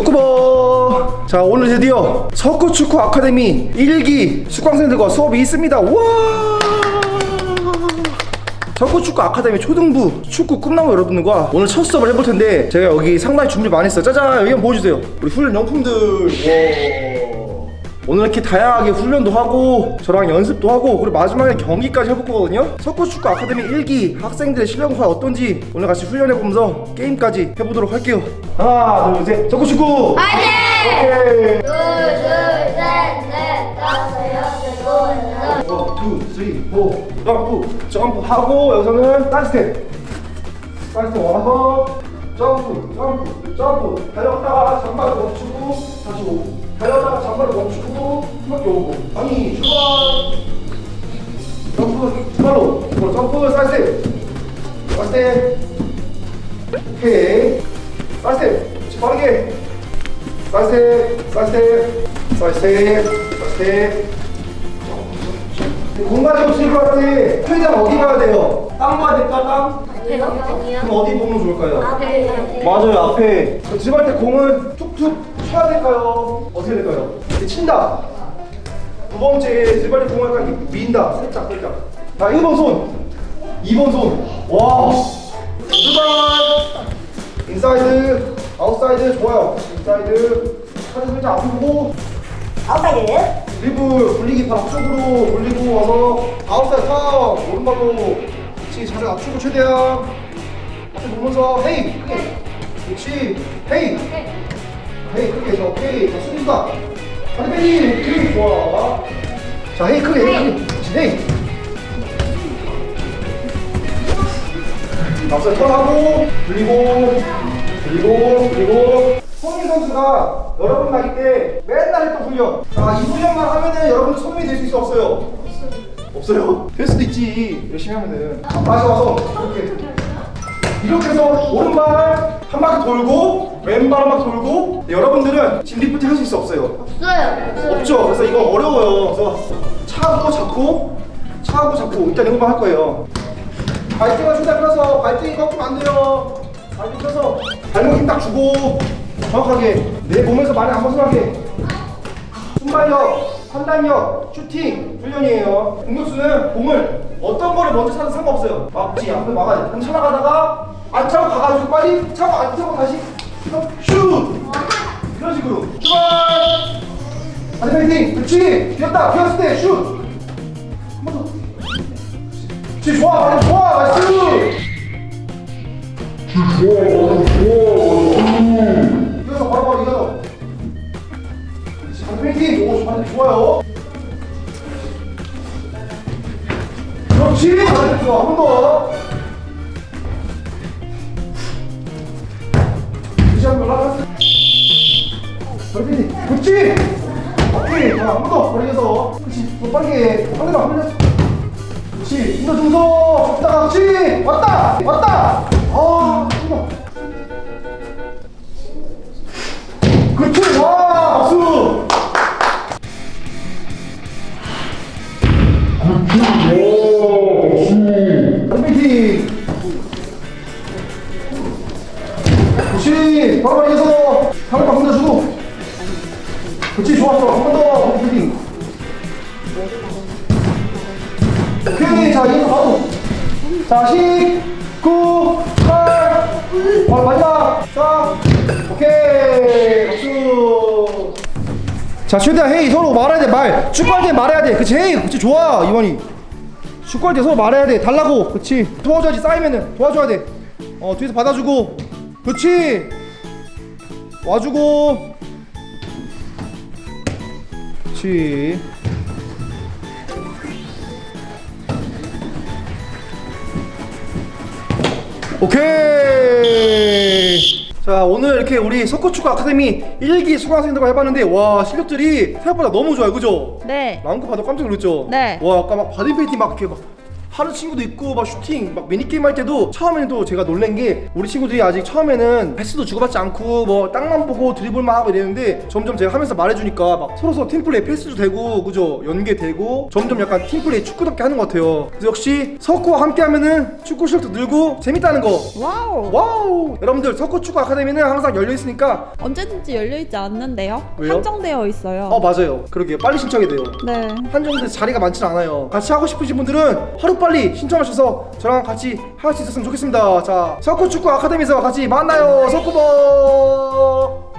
석구버! 자 오늘 드디어 석구축구 아카데미 1기 수강생들과 수업이 있습니다. 우와! 석구축구 아카데미 초등부 축구 꿈나무 여러분들과 오늘 첫 수업을 해볼 텐데 제가 여기 상당히 준비를 많이 했어요. 짜잔! 여기 한번 보여주세요. 우리 훈련 용품들. 와. 오늘 이렇게 다양하게 훈련도 하고 저랑 연습도 하고 그리고 마지막에 경기까지 해볼 거거든요 석구축구 아카데미 1기 학생들의 실력은 과연 어떤지 오늘 같이 훈련해보면서 게임까지 해보도록 할게요 하나 둘셋 석구축구 화이팅! 오케이 둘, 둘, 셋, 넷, 다섯, 여섯, 일곱, 여덟. 원, 투, 쓰리, 포 점프 점프 하고 여기서는 딴 스텝 딴 스텝 와서 점프 점프 점프 달려갔다가 잠바를 멈추고 다시 오고 달려갔다가 잠바를 멈추고 이렇게 오고 아니 출발 점프 출발로 이거 점프 딴 스텝 딴 스텝 오케이 딴 스텝 그렇지, 빠르게 딴 스텝 딴 스텝 딴 스텝 딴 스텝 공간이 없을 것 같아. 최대한 어디 가야 돼요? 땅 봐야 될까, 땅? 아니요. 그럼 어디 보면 좋을까요? 앞에. 맞아요, 앞에. 드립할 때 공을 툭툭 쳐야 될까요? 어떻게 될까요? 친다. 두 번째, 약간 이렇게 민다. 살짝, 살짝. 자, 1번 손. 2번 손. 와. 출발. 인사이드, 아웃사이드, 좋아요. 인사이드. 살짝 살짝 앞으로 보고. 아웃사이드. 드리블 굴리기 발 앞쪽으로 올리고 와서 아웃사이드 턴 오른발로 그렇지 자세 낮추고 최대한 앞에 보면서 헤이 크게 그렇지 헤이 헤이 크게 자 오케이. 자 수비가 반대 빼기 오케이. 좋아. 자 헤이 크게 헤이 크게. 그렇지 헤이. 앞서 턴하고. 굴리고 굴리고 굴리고. 손민 선수가 여러분 나이 때 맨날 했던 훈련. 자 이 훈련만 하면은 여러분 손님이 될 수 있어 없어요? 없어요? 될 수도 있지. 열심히 하면은. 다시 와서. 이렇게 이렇게 해서 오른발 한 바퀴 돌고 왼발 한 바퀴 돌고 네, 여러분들은 진 리프팅 할수 있어 없어요? 없어요. 없죠. 그래서 이거 어려워요. 그래서 차고 잡고 차고 잡고 일단 이것만 할 거예요. 발등을 최대한 펴서 발등이 꺾이면 안 돼요. 발등 펴서 발목 힘 딱 주고 정확하게 내 몸에서 많이 안 벗어나게 순발력, 판단력, 슈팅 훈련이에요. 공격수는 공을 어떤 거를 먼저 차도 상관없어요. 막지 앞에 막아야 돼. 그럼 차나가다가 안 차고 가가지고 빨리 차고 안 차고 다시 슛 이런 식으로 출발 아니 파이팅! 그렇지! 뛰었다! 뛰었을 때 슛! 한번 더! 그렇지 좋아! 많이 좋아! 나이스! 이겨서 바로 바로 이겨서 그렇지 반대 파이팅! 오 반대 좋아요 그렇지! 반대 좋아! 한번 더! 그렇지 한번 올라갔어 그렇지? 그렇지 오케이 자 한번더 벌려서 그렇지 더 빠르게 빨리 가 빨리 가 그렇지? 힘더 주면서 갔다가 그렇지 왔다 왔다! 아 힘들어 그렇지 좋았어 한 번더 파이팅 오케이 자 이어서 바로. 자 10, 9, 8 어, 마지막. 자 오케이. 박수. 자 최대한 헤이 서로 말해야 돼말. 축구할 때 말해야 돼. 그치 헤이 그치 좋아 이원이. 축구할 때 서로 말해야 돼. 달라고 그치. 도와줘야지 쌓이면은. 도와줘야 돼어 뒤에서 받아주고. 그치. 와주고 그치 오케이 자 오늘 이렇게 우리 석고축구 아카데미 1기 수강생들과 해봤는데 와 실력들이 생각보다 너무 좋아요 그죠? 네. 라운드 봐도 깜짝 놀랐죠? 네. 와 아까 막 바디 페인팅 막 이렇게 막 하는 친구도 있고 막 슈팅 막 미니게임 할 때도 처음에는 또 제가 놀란 게 우리 친구들이 아직 처음에는 패스도 주고받지 않고 뭐 땅만 보고 드리블만 하고 이랬는데 점점 제가 하면서 말해주니까 막 서로서로 팀플레이 패스도 되고 그죠 연계되고 점점 약간 팀플레이 축구답게 하는 것 같아요 그래서 역시 석호와 함께 하면은 축구 실력도 늘고 재밌다는 거 와우. 와우 여러분들 석호 축구 아카데미는 항상 열려 있으니까 언제든지 열려 있지 않는데요? 왜요? 한정되어 있어요. 어 맞아요 그러게요 빨리 신청이 돼요 네. 한정돼 자리가 많진 않아요. 같이 하고 싶으신 분들은 하루 빨리 신청하셔서 저랑 같이 할 수 있었으면 좋겠습니다. 자, 석구 축구 아카데미에서 같이 만나요. 석구버.